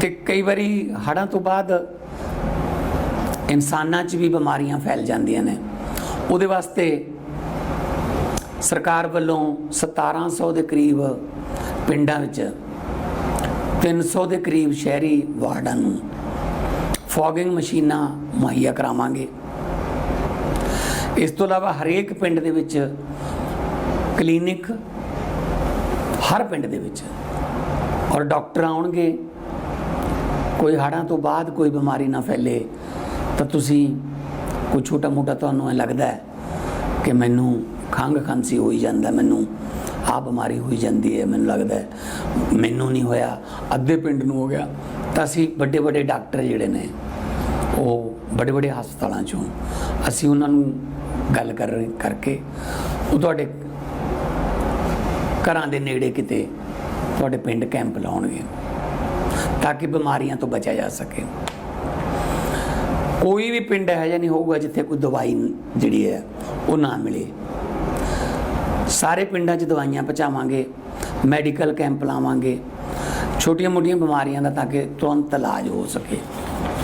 ਤੇ ਕਈ ਵਾਰੀ ਹੜ੍ਹਾਂ ਤੋਂ ਬਾਅਦ ਇਨਸਾਨਾਂ 'ਚ ਵੀ ਬਿਮਾਰੀਆਂ ਫੈਲ ਜਾਂਦੀਆਂ ਨੇ। ਉਹਦੇ ਵਾਸਤੇ ਸਰਕਾਰ ਵੱਲੋਂ 1700 ਦੇ ਕਰੀਬ ਪਿੰਡਾਂ ਵਿੱਚ 300 ਦੇ ਕਰੀਬ ਸ਼ਹਿਰੀ ਵਾਰਡਾਂ ਨੂੰ ਫੋਗਿੰਗ ਮਸ਼ੀਨਾਂ ਮੁਹੱਈਆ ਕਰਾਵਾਂਗੇ। ਇਸ ਤੋਂ ਇਲਾਵਾ ਹਰੇਕ ਪਿੰਡ ਦੇ ਵਿੱਚ ਕਲੀਨਿਕ ਹਰ ਪਿੰਡ ਦੇ ਵਿੱਚ ਔਰ ਡਾਕਟਰ ਆਉਣਗੇ ਕੋਈ ਹੜ੍ਹਾਂ ਤੋਂ ਬਾਅਦ ਕੋਈ ਬਿਮਾਰੀ ਨਾ ਫੈਲੇ, ਤਾਂ ਤੁਸੀਂ ਕੋਈ ਛੋਟਾ ਮੋਟਾ ਤੁਹਾਨੂੰ ਇਹ ਲੱਗਦਾ ਹੈ ਕਿ ਮੈਨੂੰ ਖੰਘ ਖਾਂਸੀ ਹੋਈ ਜਾਂਦਾ ਮੈਨੂੰ ਆ ਬਿਮਾਰੀ ਹੋਈ ਜਾਂਦੀ ਹੈ, ਮੈਨੂੰ ਲੱਗਦਾ ਮੈਨੂੰ ਨਹੀਂ ਹੋਇਆ, ਅੱਧੇ ਪਿੰਡ ਨੂੰ ਹੋ ਗਿਆ। ਤਾਂ ਅਸੀਂ ਵੱਡੇ ਵੱਡੇ ਡਾਕਟਰ ਜਿਹੜੇ ਨੇ, ਉਹ ਵੱਡੇ ਵੱਡੇ ਹਸਪਤਾਲਾਂ ਚੋਂ ਅਸੀਂ ਉਹਨਾਂ ਨੂੰ ਗੱਲ ਕਰ ਕਰਕੇ ਉਹ ਤੁਹਾਡੇ ਘਰਾਂ ਦੇ ਨੇੜੇ ਕਿਤੇ ਤੁਹਾਡੇ ਪਿੰਡ ਕੈਂਪ ਲਾਉਣਗੇ। ਤਾਂ ਕਿ ਬਿਮਾਰੀਆਂ ਤੋਂ ਬਚਿਆ ਜਾ ਸਕੇ। ਕੋਈ ਵੀ ਪਿੰਡ ਹੈ ਜਾਂ ਨਹੀਂ ਹੋਊਗਾ ਜਿੱਥੇ ਕੋਈ ਦਵਾਈ ਜਿਹੜੀ ਹੈ ਉਹ ਨਾ ਮਿਲੇ। ਸਾਰੇ ਪਿੰਡਾਂ 'ਚ ਦਵਾਈਆਂ ਪਹੁੰਚਾਵਾਂਗੇ, ਮੈਡੀਕਲ ਕੈਂਪ ਲਾਵਾਂਗੇ ਛੋਟੀਆਂ ਮੋਟੀਆਂ ਬਿਮਾਰੀਆਂ ਦਾ ਤਾਂ ਕਿ ਤੁਰੰਤ ਇਲਾਜ ਹੋ ਸਕੇ।